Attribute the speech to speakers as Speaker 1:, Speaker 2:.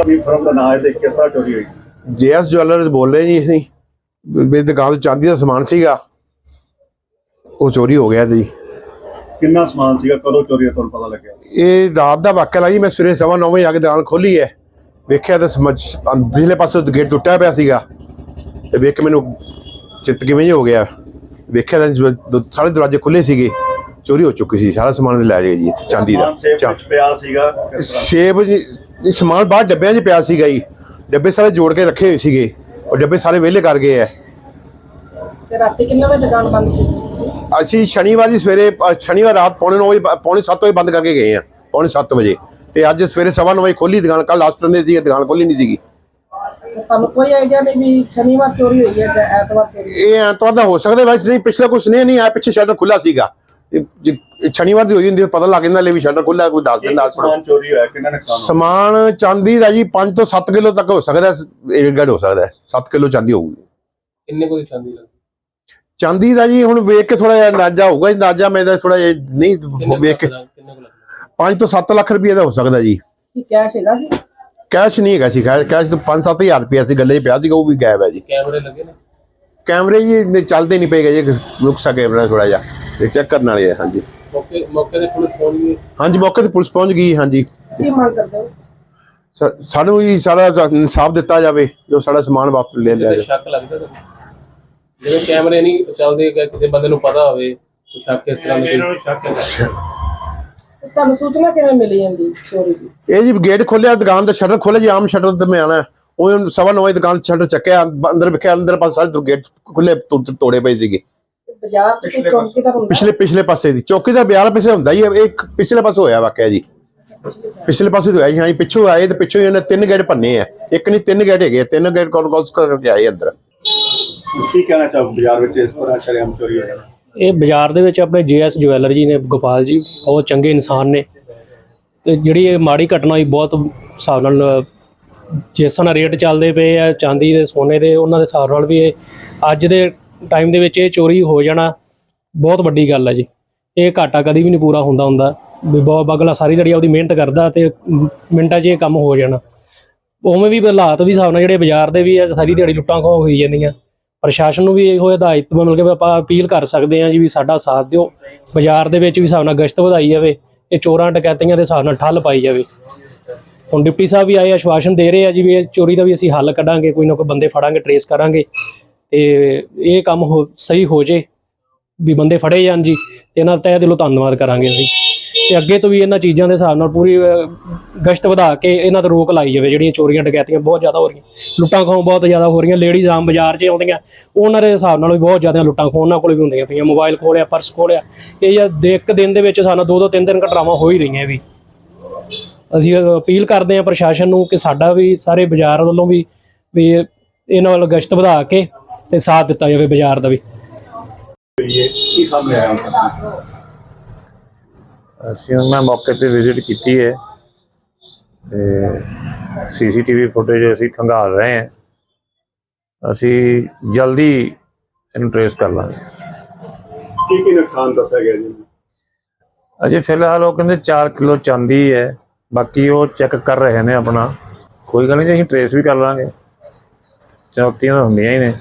Speaker 1: ਆਪਣੀ ਫਰਮ ਦਾ ਨਾਮ ਹੈ ਤੇ ਕਿਸ ਤਰ੍ਹਾਂ ਚੋਰੀ ਹੋਈ?
Speaker 2: ਜੇਐਸ ਜੁਐਲਰਸ ਬੋਲ ਰਹੇ ਜੀ ਅਸੀਂ। ਮੇਰੀ ਦੁਕਾਨ ਤੋਂ ਚਾਂਦੀ ਦਾ ਸਮਾਨ ਸੀਗਾ। ਉਹ ਚੋਰੀ ਹੋ ਗਿਆ ਜੀ।
Speaker 1: ਕਿੰਨਾ ਸਮਾਨ ਸੀਗਾ ਕਦੋਂ ਚੋਰੀ ਹੋਇਆ ਤੁਹਾਨੂੰ ਪਤਾ ਲੱਗਿਆ?
Speaker 2: ਇਹ ਰਾਤ ਦਾ ਵਾਕਿਆ ਲੱਗੀ ਮੈਂ ਸਵੇਰੇ ਸਵਾ ਨੌ ਵਜੇ ਆ ਕੇ ਦੁਕਾਨ ਖੋਲੀ ਹੈ। ਵੇਖਿਆ ਤਾਂ ਸਮਝ ਪਿਛਲੇ ਪਾਸੇ ਗੇਟ ਟੁੱਟਿਆ ਪਿਆ ਸੀਗਾ। ਤੇ ਵੇਖ ਕੇ ਮੈਨੂੰ ਚਿੱਤ ਕਿਵੇਂ ਜਿਹਾ ਹੋ ਗਿਆ। ਵੇਖਿਆ ਤਾਂ ਸਾਰੇ ਦਰਵਾਜ਼ੇ ਖੁੱਲੇ ਸੀਗੇ। ਚੋਰੀ ਹੋ ਚੁੱਕੀ ਸੀ ਸਾਰਾ ਸਮਾਨ ਲੈ ਗਏ ਜੀ ਚਾਂਦੀ ਦਾ।
Speaker 1: ਸੇਫ ਪਿਆ ਸੀਗਾ
Speaker 2: ਸੇਬ ਜੀ ਇਹ ਸਮਾਨ ਬਾਹਰ ਡੱਬਿਆਂ 'ਚ ਪਿਆ ਸੀਗਾ ਜੀ। ਡੱਬੇ ਸਾਰੇ ਜੋੜ ਕੇ ਰੱਖੇ ਹੋਏ ਸੀਗੇ ਉਹ ਡੱਬੇ ਸਾਰੇ ਵਿਹਲੇ ਕਰ ਗਏ ਐ।
Speaker 3: ਤੇ ਰਾਤੀ ਕਿੰਨੇ ਵਜੇ ਦੁਕਾਨ ਬੰਦ ਕੀਤੀ ਤੁਸੀਂ
Speaker 2: ਅਸੀਂ ਸ਼ਨੀਵਾਰ ਜੀ ਸਵੇਰੇ ਅ, ਸ਼ਨੀਵਾਰ ਰਾਤ ਪੌਣੇ 9 ਵਜੇ ਪੌਣੇ 7 ਵਜੇ ਬੰਦ ਕਰਕੇ ਗਏ ਆ ਪੌਣੇ 7 ਵਜੇ। ਤੇ ਅੱਜ ਸਵੇਰੇ ਸਵਾ ਨੌ ਵਜੇ ਖੋਲੀ ਦੁਕਾਨ ਕੱਲ ਲਾਸਟ ਨੇ ਸੀ ਦੁਕਾਨ ਖੋਲੀ ਨਹੀਂ ਸੀਗੀ।
Speaker 3: ਤੁਹਾਨੂੰ ਕੋਈ ਆਈਡੀਆ ਨਹੀਂ ਵੀ ਸ਼ਨੀਵਾਰ ਚੋਰੀ ਹੋਈ ਹੈ ਜਾਂ ਐਤਵਾਰ ਚੋਰੀ ਹੋਈ
Speaker 2: ਇਹ ਐਤਵਾਰ ਦਾ ਹੋ ਸਕਦਾ ਵੈਸੇ ਨਹੀਂ ਪਿਛਲਾ ਕੁਛ ਨਹੀਂ ਨਹੀਂ ਆਇਆ ਪਿੱਛੇ ਸ਼ਟਰ ਖੁੱਲਾ ਸੀਗਾ। ਸ਼ਨੀਵਾਰ ਦੀ ਹੋਈ ਹੁੰਦੀ ਪਤਾ ਲੱਗ ਜਾਂਦਾ ਲੈ ਵੀ ਸ਼ਟਰ ਖੁੱਲਾ ਕੋਈ ਦੱਸ ਦਿੰਦਾ
Speaker 1: ਸਮਾਨ ਚੋਰੀ ਹੋਇਆ ਕਿੰਨਾ ਨੁਕਸਾਨ
Speaker 2: ਸਮਾਨ ਚਾਂਦੀ ਦਾ ਜੀ 5 ਤੋਂ 7 ਕਿਲੋ ਤੱਕ ਹੋ ਸਕਦਾ ਇਹ ਗੱਡ ਹੋ ਸਕਦਾ 7 ਕਿਲੋ ਚਾਂਦੀ ਹੋਊਗੀ।
Speaker 4: ਕਿੰਨੇ ਕੋਈ ਚਾਂਦੀ ਲੱਗੀ
Speaker 2: ਚਾਂਦੀ ਦਾ ਜੀ ਹੁਣ ਵੇਖ ਕੇ ਥੋੜਾ ਜਿਹਾ ਅੰਦਾਜ਼ਾ ਹੋਊਗਾ ਅੰਦਾਜ਼ਾ ਮੇਰਾ ਥੋੜਾ ਜਿਹਾ ਨਹੀਂ ਵੇਖ ਕੇ
Speaker 4: ਕਿੰਨੇ ਕੁ ਲੱਗਦਾ?
Speaker 2: 5 ਤੋਂ 7 ਲੱਖ ਰੁਪਏ ਦਾ ਹੋ ਸਕਦਾ ਜੀ।
Speaker 3: ਕੀ ਕੈਸ਼ ਹੈਗਾ ਸੀ?
Speaker 2: ਕੈਸ਼ ਨਹੀਂ ਹੈਗਾ ਸੀ ਕੈਸ਼ ਤਾਂ 5-7000 ਰੁਪਏ ਸੀ ਗੱਲੇ 'ਚ ਪਿਆ ਸੀਗਾ ਉਹ ਵੀ ਗਾਇਬ ਹੈ ਜੀ।
Speaker 4: ਕੈਮਰੇ ਲੱਗੇ ਨੇ?
Speaker 2: ਕੈਮਰੇ ਜੀ ਨੇ ਚੱਲਦੇ ਨਹੀਂ ਪਏਗਾ ਜੀ ਰੁਕਸਾ ਕੈਮਰਾ ਥੋੜਾ ਜਿਹਾ। ਤੇ ਚੈੱਕ ਕਰਨ ਵਾਲੇ ਆ ਹਾਂਜੀ।
Speaker 4: ਮੌਕੇ ਮੌਕੇ ਤੇ ਪੁਲਿਸ ਪਹੁੰਚ ਗਈ।
Speaker 2: ਹਾਂਜੀ ਮੌਕੇ ਤੇ ਪੁਲਿਸ ਪਹੁੰਚ ਗਈ ਹਾਂਜੀ।
Speaker 3: ਕੀ ਮੰਗ ਕਰਦੇ ਹੋ?
Speaker 2: ਸਾ- ਸਾਨੂੰ ਜੀ ਸਾਰਾ ਇਨਸਾਫ ਦਿੱਤਾ ਜਾਵੇ ਜੋ ਸਾਡਾ ਸਮਾਨ ਵਾਪਸ ਲੈ ਲਿਆ
Speaker 4: ਕਿਸੇ ਤੇ
Speaker 2: ਜਾਵੇ।
Speaker 4: ਸ਼ੱਕ ਲੱਗਦਾ ਤੁਹਾਨੂੰ? ਜਿਵੇਂ ਕੈਮਰੇ ਨਹੀਂ ਚੱਲਦੇ ਕਿ ਕਿਸੇ ਬੰਦੇ ਨੂੰ ਪਤਾ ਹੋਵੇ ਕੋਈ ਸ਼ੱਕ ਇਸ ਤਰ੍ਹਾਂ ਦਾ ਕੋਈ ਸ਼ੱਕ
Speaker 3: ਤੇ ਤੁਹਾਨੂੰ ਸੂਚਨਾ ਕਿਵੇਂ ਮਿਲੀ ਜਾਂਦੀ ਚੋਰੀ ਦੀ?
Speaker 2: ਇਹ ਜੀ ਗੇਟ ਖੋਲਿਆ ਦੁਕਾਨ ਦਾ ਸ਼ਟਰ ਖੋਲਿਆ ਜੀ ਆਮ ਸ਼ਟਰ ਤੇ ਮੈਂ ਆਣਾ ਉਹ ਸਵਾ ਨੌ ਵਜੇ ਦੁਕਾਨ ਸ਼ਟਰ ਚੱਕਿਆ ਅੰਦਰ ਵੇਖਿਆ ਅੰਦਰ ਪਾਸੇ ਸਾਰੇ ਗੇਟ ਖੁੱਲੇ ਤੋੜੇ ਪਏ ਸੀਗੇ।
Speaker 3: ਬਾਜ਼ਾਰ ਚ ਕੋਈ ਚੌਂਕੀਦਾਰ ਹੁੰਦਾ?
Speaker 2: ਪਿਛਲੇ ਪਿਛਲੇ ਪਾਸੇ ਦੀ। ਚੌਕੀ ਦਾ ਬਿਆਰ ਪਿੱਛੇ ਹੁੰਦਾ ਹੀ ਹੈ ਇਹ ਇੱਕ ਪਿਛਲੇ ਪਾਸੇ ਹੋਇਆ ਵਾਕਿਆ ਜੀ। ਪਿਛਲੇ ਪਾਸੇ ਤੋਂ ਹੋਇਆ ਜੀ ਹਾਂ ਜੀ ਪਿੱਛੋਂ ਆਏ ਤੇ ਪਿੱਛੋਂ ਹੀ ਇਹਨੇ ਤਿੰਨ ਗੇਟ ਭੰਨੇ ਆ। ਇੱਕ ਨਹੀਂ ਤਿੰਨ ਗੇਟ ਹੈਗੇ ਆ, ਤਿੰਨ ਗੇਟ ਕੋਲ ਕੋਲ ਕਰਕੇ ਆਏ ਅੰਦਰ।
Speaker 1: ਕੀ ਕਹਿਣਾ ਚਾਹੋ ਬਾਜ਼ਾਰ ਵਿੱਚ ਇਸ ਤਰ੍ਹਾਂ ਸ਼ਰੇਆਮ ਚੋਰੀ ਹੋਇਆ
Speaker 5: ਇਹ ਬਾਜ਼ਾਰ ਦੇ ਵਿੱਚ ਆਪਣੇ ਜੀਐਸ ਜਵੈਲਰ ਜੀ ਨੇ ਗੋਪਾਲ ਜੀ ਬਹੁਤ ਚੰਗੇ ਇਨਸਾਨ ਨੇ। ਤੇ ਜਿਹੜੀ ਇਹ ਮਾੜੀ ਘਟਨਾ ਹੋਈ ਬਹੁਤ ਹਿਸਾਬ ਨਾਲ ਜਿਸ ਨਾਲ ਰੇਟ ਚੱਲਦੇ ਪਏ ਆ ਚਾਂਦੀ ਦੇ ਸੋਨੇ ਦੇ ਉਹਨਾਂ ਦੇ ਹਿਸਾਬ ਨਾਲ ਵੀ ਇਹ ਅੱਜ ਦੇ ਟਾਈਮ ਦੇ ਵਿੱਚ ਇਹ ਚੋਰੀ ਹੋ ਜਾਣਾ ਬਹੁਤ ਵੱਡੀ ਗੱਲ ਹੈ ਜੀ। ਇਹ ਘਾਟਾ ਕਦੀ ਵੀ ਨਹੀਂ ਪੂਰਾ ਹੁੰਦਾ ਹੁੰਦਾ। ਵੀ ਬਹੁਤ ਅਗਲਾ ਸਾਰੀ ਦਿਹਾੜੀ ਆਪਦੀ ਮਿਹਨਤ ਕਰਦਾ ਤੇ ਮਿੰਟਾਂ 'ਚ ਇਹ ਕੰਮ ਹੋ ਜਾਣਾ। ਉਵੇਂ ਵੀ ਹਾਲਾਤ ਵੀ ਹਿਸਾਬ ਨਾਲ ਜਿਹੜੇ ਬਾਜ਼ਾਰ ਦੇ ਵੀ ਆ, ਸਾਰੀ ਦਿਹਾੜੀ ਲੁੱਟਾਂ ਖੋਹ ਹੋਈ ਜਾਂਦੀਆਂ। ਪ੍ਰਸ਼ਾਸਨ ਨੂੰ ਵੀ ਇਹੋ ਹਦਾਇਤ ਮਤਲਬ ਕਿ ਆਪਾਂ ਅਪੀਲ ਕਰ ਸਕਦੇ ਹਾਂ ਜੀ ਵੀ ਸਾਡਾ ਸਾਥ ਦਿਓ। ਬਾਜ਼ਾਰ ਦੇ ਵਿੱਚ ਵੀ ਹਿਸਾਬ ਨਾਲ ਗਸ਼ਤ ਵਧਾਈ ਜਾਵੇ, ਇਹ ਚੋਰਾਂ ਡਕੈਤੀਆਂ ਦੇ ਹਿਸਾਬ ਨਾਲ ਠੱਲ ਪਾਈ ਜਾਵੇ। ਹੁਣ ਡਿਪਟੀ ਸਾਹਿਬ ਵੀ ਆਏ, ਆਸ਼ਵਾਸਨ ਦੇ ਰਹੇ ਆ ਜੀ ਵੀ ਇਹ ਚੋਰੀ ਦਾ ਵੀ ਅਸੀਂ ਹੱਲ ਕੱਢਾਂਗੇ, ਕੋਈ ਨਾ ਕੋਈ ਬੰਦੇ ਫੜਾਂਗੇ, ਟਰੇਸ ਕਰਾਂਗੇ। ਤੇ ਇਹ ਕੰਮ ਹੋ, ਸਹੀ ਹੋ ਜੇ, ਵੀ ਬੰਦੇ ਫੜੇ ਜਾਣ ਜੀ, ਤੇ ਇਹਨਾਂ ਦਾ ਤਹਿ ਦਿਲੋਂ ਧੰਨਵਾਦ ਕਰਾਂਗੇ ਅਸੀਂ। ਤੇ ਅੱਗੇ ਤੋਂ ਵੀ ਇਹਨਾਂ ਚੀਜ਼ਾਂ ਦੇ ਹਿਸਾਬ ਨਾਲ ਪੂਰੀ ਗਸ਼ਤ ਵਧਾ ਕੇ ਇਹਨਾਂ ਤੇ ਰੋਕ ਲਾਈ ਜਾਵੇ, ਜਿਹੜੀਆਂ ਚੋਰੀਆਂ, ਡਕੈਤੀਆਂ ਬਹੁਤ ਜ਼ਿਆਦਾ ਹੋ ਰਹੀਆਂ। ਲੁੱਟਾਂ ਖੋਹ ਬਹੁਤ ਜ਼ਿਆਦਾ ਹੋ ਰਹੀਆਂ, ਲੇਡੀਜ਼ ਆਮ ਬਾਜ਼ਾਰ 'ਚ ਆਉਂਦੀਆਂ। ਉਹਨਾਂ ਦੇ ਹਿਸਾਬ ਨਾਲ ਵੀ ਬਹੁਤ ਜ਼ਿਆਦਾ ਲੁੱਟਾਂ ਖੋਹ ਉਹਨਾਂ ਕੋਲ ਵੀ ਹੁੰਦੀਆਂ ਪਈਆਂ, ਮੋਬਾਈਲ ਖੋਲਿਆ, ਪਰਸ ਖੋਲਿਆ। ਇਹ ਜਾਂ ਇੱਕ ਦਿਨ ਦੇ ਵਿੱਚ ਸਾਨੂੰ ਦੋ ਦੋ ਤਿੰਨ ਤਿੰਨ ਘਟਨਾਵਾਂ ਹੋ ਹੀ ਰਹੀਆਂ ਵੀ। ਅਸੀਂ ਅਪੀਲ ਕਰਦੇ ਹਾਂ ਪ੍ਰਸ਼ਾਸਨ ਨੂੰ ਕਿ ਸਾਡਾ ਵੀ, ਸਾਰੇ ਬਾਜ਼ਾਰ ਵੱਲੋਂ ਵੀ ਵੀ ਇਹਨਾਂ ਵੱਲ ਗਸ਼ਤ ਵਧਾ ਕੇ ਤੇ ਸਾਥ ਦਿੱਤਾ ਜਾਵੇ ਬਾਜ਼ਾਰ ਦਾ ਵੀ।
Speaker 1: ਕੀ ਸਾਹਮਣੇ ਆਇਆ?
Speaker 6: ਅਸੀਂ ਮੈਂ ਮੌਕੇ ਤੇ ਵਿਜ਼ਿਟ ਕੀਤੀ ਹੈ ਤੇ ਸੀਸੀਟੀਵੀ ਫੁਟੇਜ ਅਸੀਂ ਖੰਗਾਲ ਰਹੇ ਹਾਂ। ਅਸੀਂ ਜਲਦੀ ਇਹਨੂੰ ਟ੍ਰੇਸ ਕਰ ਲਾਂਗੇ।
Speaker 1: ਕੀ ਕੀ ਨੁਕਸਾਨ ਦੱਸਿਆ ਗਿਆ ਜੀ?
Speaker 6: ਅਜੇ ਫਿਲਹਾਲ ਉਹ ਕਹਿੰਦੇ 4 ਕਿਲੋ ਚਾਂਦੀ ਹੈ ਬਾਕੀ ਉਹ ਚੈੱਕ ਕਰ ਰਹੇ ਨੇ ਆਪਣਾ। ਕੋਈ ਗੱਲ ਨਹੀਂ ਜੀ ਅਸੀਂ ਟ੍ਰੇਸ ਵੀ ਕਰ ਲਾਂਗੇ। ਚੌਕੀਆਂ ਹੁੰਦੀਆਂ ਹੀ ਨੇ।